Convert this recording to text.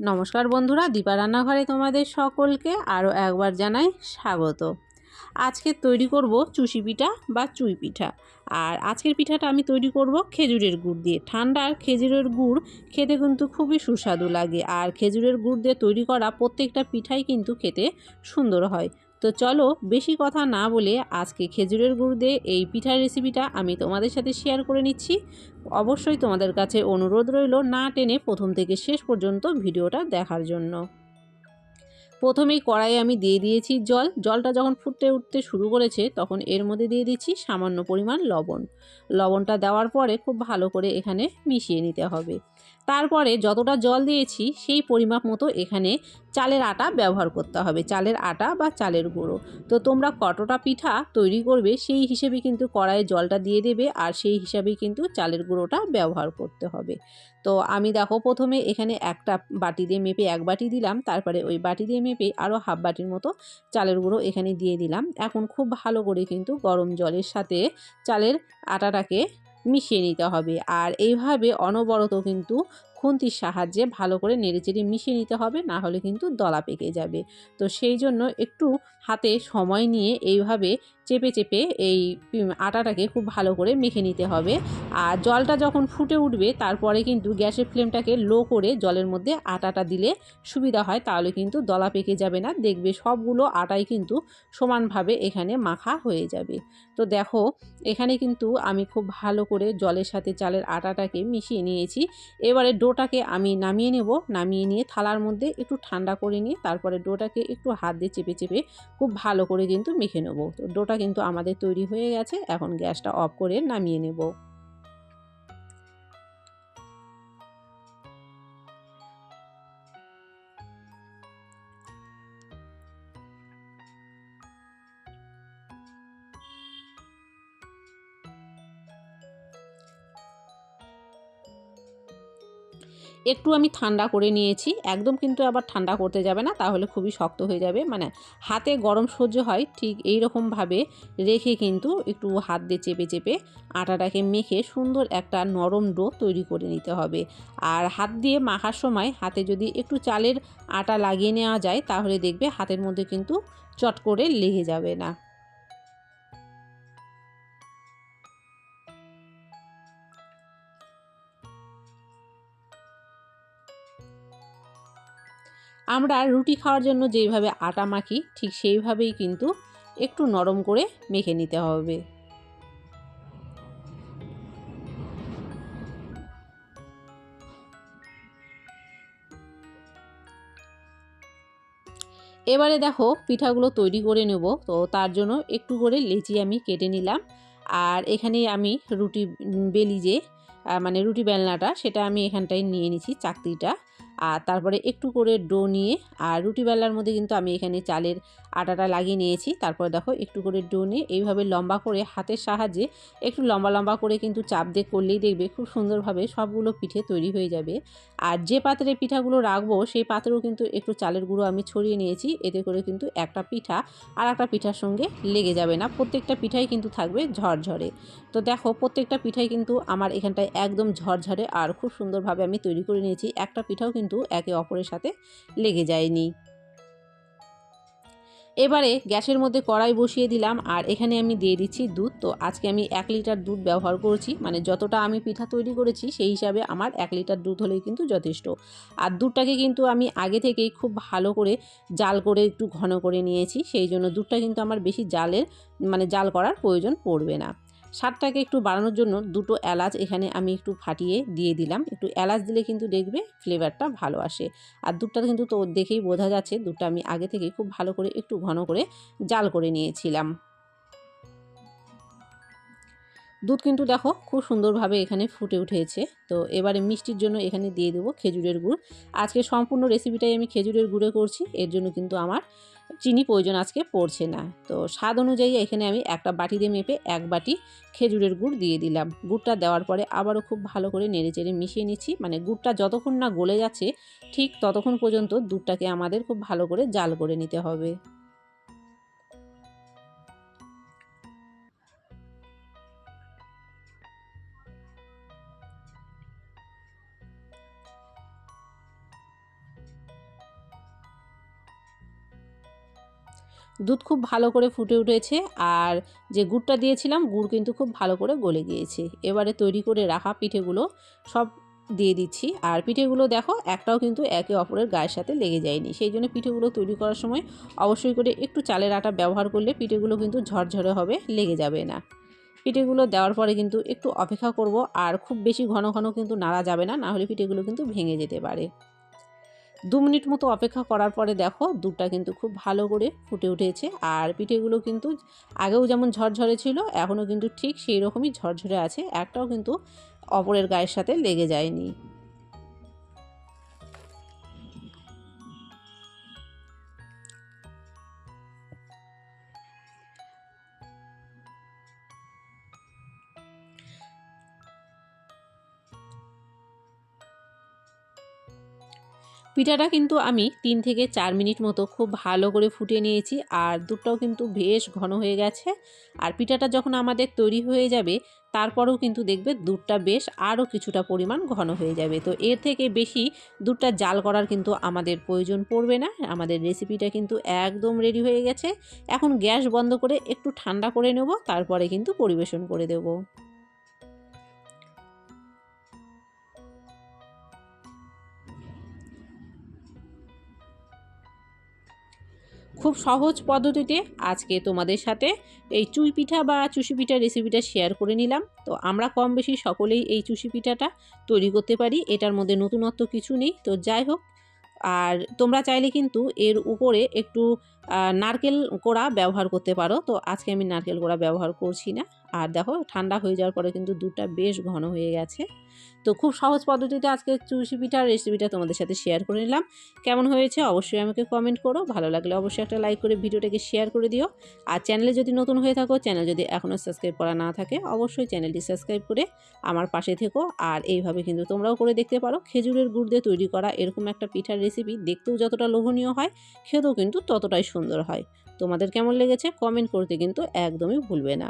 নমস্কার বন্ধুরা, দীপা রান্নাঘরে তোমাদের সকলকে আরও একবার জানাই স্বাগত। আজকে তৈরি করব চুষি পিঠা বা চুই পিঠা। আর আজকের পিঠাটা আমি তৈরি করব খেজুরের গুড় দিয়ে। ঠান্ডার খেজুরের গুড় খেতে কিন্তু খুবই সুস্বাদু লাগে। আর খেজুরের গুড় দিয়ে তৈরি করা প্রত্যেকটা পিঠাই কিন্তু খেতে সুন্দর হয়। তো চলো বেশি কথা না বলে আজকে খেজুরের গুড় দিয়ে এই পিঠার রেসিপিটা আমি তোমাদের সাথে শেয়ার করে নিচ্ছি। অবশ্যই তোমাদের কাছে অনুরোধ রইল না টেনে প্রথম থেকে শেষ পর্যন্ত ভিডিওটা দেখার জন্য। প্রথমেই কড়াইয়ে আমি দিয়ে দিয়েছি জল। জলটা যখন ফুটতে উঠতে শুরু করেছে, তখন এর মধ্যে দিয়ে দিচ্ছি সামান্য পরিমাণ লবণ। লবণটা দেওয়ার পরে খুব ভালো করে এখানে মিশিয়ে নিতে হবে। তারপরে যতটা জল দিয়েছি, সেই পরিমাপ মতো এখানে চালের আটা ব্যবহার করতে হবে। চালের আটা বা চালের গুঁড়ো। তো তোমরা কতটা পিঠা তৈরি করবে, সেই হিসেবে কিন্তু কড়াইয়ে জলটা দিয়ে দেবে আর সেই হিসাবেই কিন্তু চালের গুঁড়োটা ব্যবহার করতে হবে। তো আমি দেখো প্রথমে এখানে একটা বাটি দিয়ে মেপে এক বাটি দিলাম। তারপরে ওই বাটি দিয়ে মেপে আরও হাফ বাটির মতো চালের গুঁড়ো এখানে দিয়ে দিলাম। এখন খুব ভালো করে কিন্তু গরম জলের সাথে চালের আটাটাকে মিশিয়ে নিতে হবে। আর এইভাবে অনবরত কিন্তু খুন্তির সাহায্যে ভালো করে নেড়েচেড়ে মিশিয়ে নিতে হবে, না হলে কিন্তু দলা পেকে যাবে। তো সেই জন্য একটু হাতে সময় নিয়ে এইভাবে চেপে চেপে এই আটাটাকে খুব ভালো করে মেখে নিতে হবে। আর জলটা যখন ফুটে উঠবে, তারপরে কিন্তু গ্যাসের ফ্লেমটাকে লো করে জলের মধ্যে আটাটা দিলে সুবিধা হয়, তাহলে কিন্তু দলা পেকে যাবে না। দেখবে সবগুলো আটাই কিন্তু সমানভাবে এখানে মাখা হয়ে যাবে। তো দেখো, এখানে কিন্তু আমি খুব ভালো করে জলের সাথে চালের আটাটাকে মিশিয়ে নিয়েছি। এবারে ডোটাকে আমি নামিয়ে নেব। নামিয়ে নিয়ে থালার মধ্যে একটু ঠান্ডা করে নিয়ে, তারপরে ডোটাকে একটু হাত দিয়ে চেপে চেপে খুব ভালো করে কিন্তু মেখে নেব। তো ডোটা কিন্তু আমাদের তৈরি হয়ে গেছে, এখন গ্যাসটা অফ করে নামিয়ে নেব। একটু আমি ঠান্ডা করে নিয়েছি। একদম কিন্তু আবার ঠান্ডা করতে যাবে না, তাহলে খুবই শক্ত হয়ে যাবে। মানে হাতে গরম সহ্য হয় ঠিক এই রকমভাবে রেখে কিন্তু একটু হাত দিয়ে চেপে চেপে আটাটাকে মেখে সুন্দর একটা নরম ডো তৈরি করে নিতে হবে। আর হাত দিয়ে মাখার সময় হাতে যদি একটু চালের আটা লাগিয়ে নেওয়া যায়, তাহলে দেখবে হাতের মধ্যে কিন্তু চট করে লেগে যাবে না। আমরা রুটি খাওয়ার জন্য যেইভাবে আটা মাখি, ঠিক সেইভাবেই কিন্তু একটু নরম করে মেখে নিতে হবে। এবারে দেখো পিঠাগুলো তৈরি করে নেব, তো তার জন্য একটু করে লেচি আমি কেটে নিলাম। আর এখানে আমি রুটি বেলি যে মানে রুটি বেলনাটা, সেটা আমি এখানটায় নিয়ে নিছি চাকতিটা। আর তারপরে একটু করে ডো নিয়ে আর রুটি বেলার মধ্যে কিন্তু আমি এখানে চালের আটাটা লাগিয়ে নিয়েছি। তারপরে দেখো একটু করে ডো নিয়ে এইভাবে লম্বা করে হাতের সাহায্যে একটু লম্বা লম্বা করে কিন্তু চাপ দিয়ে করলেই দেখবে খুব সুন্দরভাবে সবগুলো পিঠে তৈরি হয়ে যাবে। আর যে পাত্রে পিঠাগুলো রাখব সেই পাত্রেও কিন্তু একটু চালের গুঁড়ো আমি ছড়িয়ে নিয়েছি। এতে করে কিন্তু একটা পিঠা আর একটা পিঠার সঙ্গে লেগে যাবে না। প্রত্যেকটা পিঠাই কিন্তু থাকবে ঝরঝরে। তো দেখো প্রত্যেকটা পিঠাই কিন্তু আমার এখানটায় একদম ঝরঝরে আর খুব সুন্দরভাবে আমি তৈরি করে নিয়েছি। একটা পিঠাও কিন্তু একে অপরের সাথে লেগে যায়নি। এবারে গ্যাসের মধ্যে কড়াই বসিয়ে দিলাম আর এখানে আমি দিয়ে দিচ্ছি দুধ। তো আজকে আমি এক লিটার দুধ ব্যবহার করছি মানে যতটা আমি পিঠা তৈরি করেছি সেই হিসাবে আমার এক লিটার দুধ হলেই কিন্তু যথেষ্ট। আর দুধটাকে কিন্তু আমি আগে থেকেই খুব ভালো করে জাল করে একটু ঘন করে নিয়েছি, সেই জন্য দুধটা কিন্তু আমার বেশি জালের মানে জাল করার প্রয়োজন পড়বে না। স্বাদটাকে একটু বাড়ানোর জন্য দুটো এলাচ এখানে আমি একটু ফাটিয়ে দিয়ে দিলাম। একটু এলাচ দিলে কিন্তু দেখবে ফ্লেভারটা ভালো আসে। আর দুধটা কিন্তু তো দেখেই বোঝা যাচ্ছে, দুধটা আমি আগে থেকে খুব ভালো করে একটু ঘন করে জাল করে নিয়েছিলাম। দুধ কিন্তু দেখো খুব সুন্দরভাবে এখানে ফুটে উঠেছে। তো এবারে মিষ্টির জন্য এখানে দিয়ে দেবো খেজুরের গুড়। আজকে সম্পূর্ণ রেসিপিটাই আমি খেজুরের গুঁড়ে করছি, এর জন্য কিন্তু আমার চিনি প্রয়োজন আজকে পড়ছে না। তো স্বাদ অনুযায়ী এখানে আমি একটা বাটি দিয়ে মেপে এক বাটি খেজুরের গুড় দিয়ে দিলাম। গুড়টা দেওয়ার পরে আবারও খুব ভালো করে নেড়ে চেড়ে মিশিয়ে নিচ্ছি। মানে গুড়টা যতক্ষণ না গলে যাচ্ছে, ঠিক ততক্ষণ পর্যন্ত দুধটাকে আমাদের খুব ভালো করে জাল করে নিতে হবে। দুধ খুব ভালো করে ফুটে উঠেছে আর যে গুড়টা দিয়েছিলাম গুড় কিন্তু খুব ভালো করে গলে গিয়েছে। এবারে তৈরি করে রাখা পিঠেগুলো সব দিয়ে দিচ্ছি। আর পিঠেগুলো দেখো, একটাও কিন্তু একে অপরের গায়ের সাথে লেগে যায়নি। সেই জন্য পিঠেগুলো তৈরি করার সময় অবশ্যই করে একটু চালের আটা ব্যবহার করলে পিঠেগুলো কিন্তু ঝরঝরে হবে, লেগে যাবে না। পিঠেগুলো দেওয়ার পরে কিন্তু একটু অপেক্ষা করব আর খুব বেশি ঘন ঘন কিন্তু নাড়া যাবে না না হলে পিঠেগুলো কিন্তু ভেঙে যেতে পারে। দু মিনিট মতো অপেক্ষা করার পরে দেখো দুধটা কিন্তু খুব ভালো করে ফুটে উঠেছে। আর পিঠেগুলো কিন্তু আগেও যেমন ঝরঝরে ছিল, এখনও কিন্তু ঠিক সেই রকমই ঝরঝরে আছে। একটাও কিন্তু অপরের গায়ের সাথে লেগে যায়নি। পিঠাটা কিন্তু আমি তিন থেকে চার মিনিট মতো খুব ভালো করে ফুটিয়ে নিয়েছি আর দুধটাও কিন্তু বেশ ঘন হয়ে গেছে। আর পিঠাটা যখন আমাদের তৈরি হয়ে যাবে, তারপরেও কিন্তু দেখবে দুধটা বেশ আরও কিছুটা পরিমাণ ঘন হয়ে যাবে। তো এর থেকে বেশি দুধটা জাল করার কিন্তু আমাদের প্রয়োজন পড়বে না। আমাদের রেসিপিটা কিন্তু একদম রেডি হয়ে গেছে। এখন গ্যাস বন্ধ করে একটু ঠান্ডা করে নেব, তারপরে কিন্তু পরিবেশন করে দেবো। খুব সহজ পদ্ধতিতে আজকে তোমাদের সাথে এই চুই পিঠা বা চুষি পিঠা রেসিপিটা শেয়ার করে নিলাম। তো আমরা কম বেশি সকলেই এই চুষি পিঠাটা তৈরি করতে পারি, এটার মধ্যে নতুনত্ব কিছু নেই। তো যাই হোক, আর তোমরা চাইলে কিন্তু এর উপরে একটু নারকেল কোড়া ব্যবহার করতে পারো। তো আজকে আমি নারকেল কোড়া ব্যবহার করছি না। আর দেখো, ঠান্ডা হয়ে যাওয়ার পরে কিন্তু দুধটা বেশ ঘন হয়ে গেছে। তো খুব সহজ পদ্ধতিতে আজকে চুষি পিঠার রেসিপিটা তোমাদের সাথে শেয়ার করে নিলাম। কেমন হয়েছে অবশ্যই আমাকে কমেন্ট করো। ভালো লাগলে অবশ্যই একটা লাইক করে ভিডিওটাকে শেয়ার করে দিও। আর চ্যানেলে যদি নতুন হয়ে থাকো চ্যানেল যদি এখনও সাবস্ক্রাইব করা না থাকে, অবশ্যই চ্যানেলটি সাবস্ক্রাইব করে আমার পাশে থেকো। আর এইভাবে কিন্তু তোমরাও করে দেখতে পারো, খেজুরের গুড় দিয়ে তৈরি করা এরকম একটা পিঠার রেসিপি দেখতেও যতটা লোভনীয় হয়, খেতেও কিন্তু ততটাই সুন্দর হয়। তোমাদের কেমন লেগেছে? কমেন্ট করতে কিন্তু একদমই ভুলবে না।